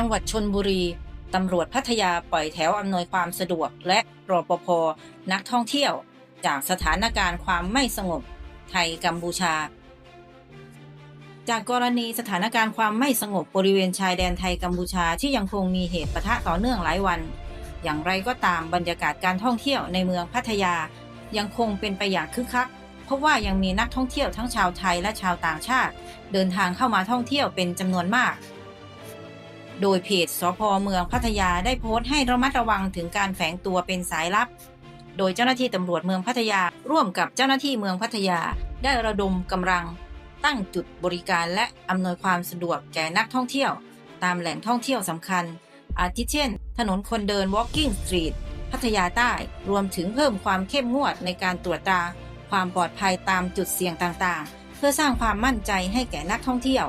จังหวัดชนบุรี ตำรวจพัทยาปล่อยแถวอำนวยความสะดวกและรปภนักท่องเที่ยว จากสถานการณ์ความไม่สงบ ไทยกัมพูชา จากกรณีสถานการณ์ความไม่สงบบริเวณชายแดนไทยกัมพูชาที่ยังคงมีเหตุปะทะต่อเนื่องหลายวัน อย่างไรก็ตามบรรยากาศการท่องเที่ยวในเมืองพัทยา ยังคงเป็นไปอย่างคึกคักเพราะว่ายังมีนักท่องเที่ยวทั้งชาวไทยและชาวต่างชาติ เดินทางเข้ามาท่องเที่ยวเป็นจำนวนมาก โดยเพจสพเมืองพัทยาได้โพสต์ให้ระมัดระวังถึงการแฝงตัวเป็นสายลับ โดยเจ้าหน้าที่ตำรวจเมืองพัทยา ร่วมกับเจ้าหน้าที่เมืองพัทยา ได้ระดมกำลัง ตั้งจุดบริการและอำนวยความสะดวกแก่นักท่องเที่ยว ตามแหล่งท่องเที่ยวสำคัญ อาทิเช่น ถนนคนเดิน Walking Street พัทยาใต้รวมถึงเพิ่มความเข้มงวดในการตรวจตราความปลอดภัยตามจุดเสี่ยงต่างๆ เพื่อสร้างความมั่นใจให้แก่นักท่องเที่ยว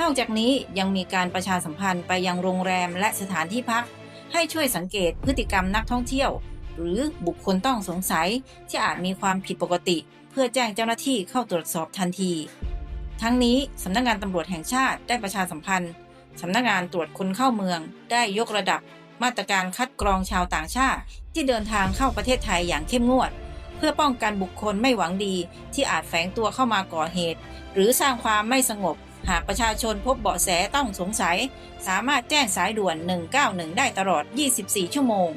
นอกจากนี้ยังมีการประชาสัมพันธ์ไปยังโรงแรมและสถานที่พัก ให้ช่วยสังเกตพฤติกรรมนักท่องเที่ยว หรือบุคคลต้องสงสัยที่อาจมีความผิดปกติ เพื่อแจ้งเจ้าหน้าที่เข้าตรวจสอบทันที ทั้งนี้สำนักงงานตำรวจแห่งชาติได้ประชาสัมพันธ์สำนักงงานตรวจคนเข้าเมืองได้ยกระดับมาตรการคัดกรองชาวต่างชาติ ที่เดินทางเข้าประเทศไทยอย่างเข้มงวด เพื่อป้องกันบุคคลไม่หวังดีที่อาจแฝงตัวเข้ามาก่อเหตุ หรือสร้างความไม่สงบ หากประชาชนพบเบาะแสต้องสงสัย สามารถแจ้งสายด่วน 191 ได้ตลอด 24 ชั่วโมง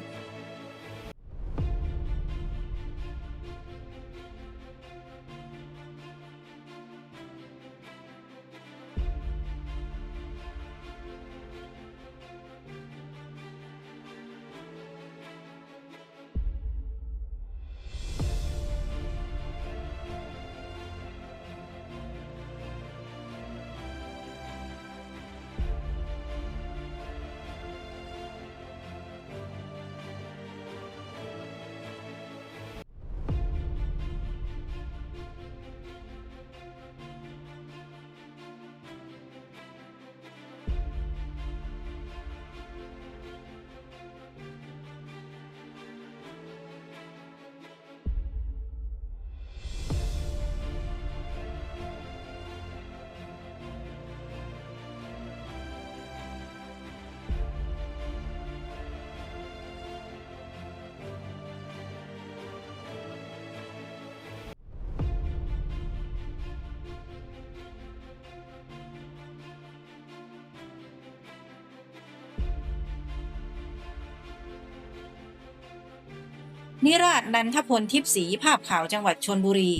นิราชนันทพลทิพสีภาพข่าวจังหวัดชนบุรี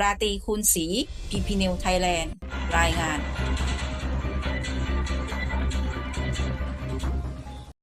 ราตีคูณศรีพีพีนิวไทยแลนด์ รายงาน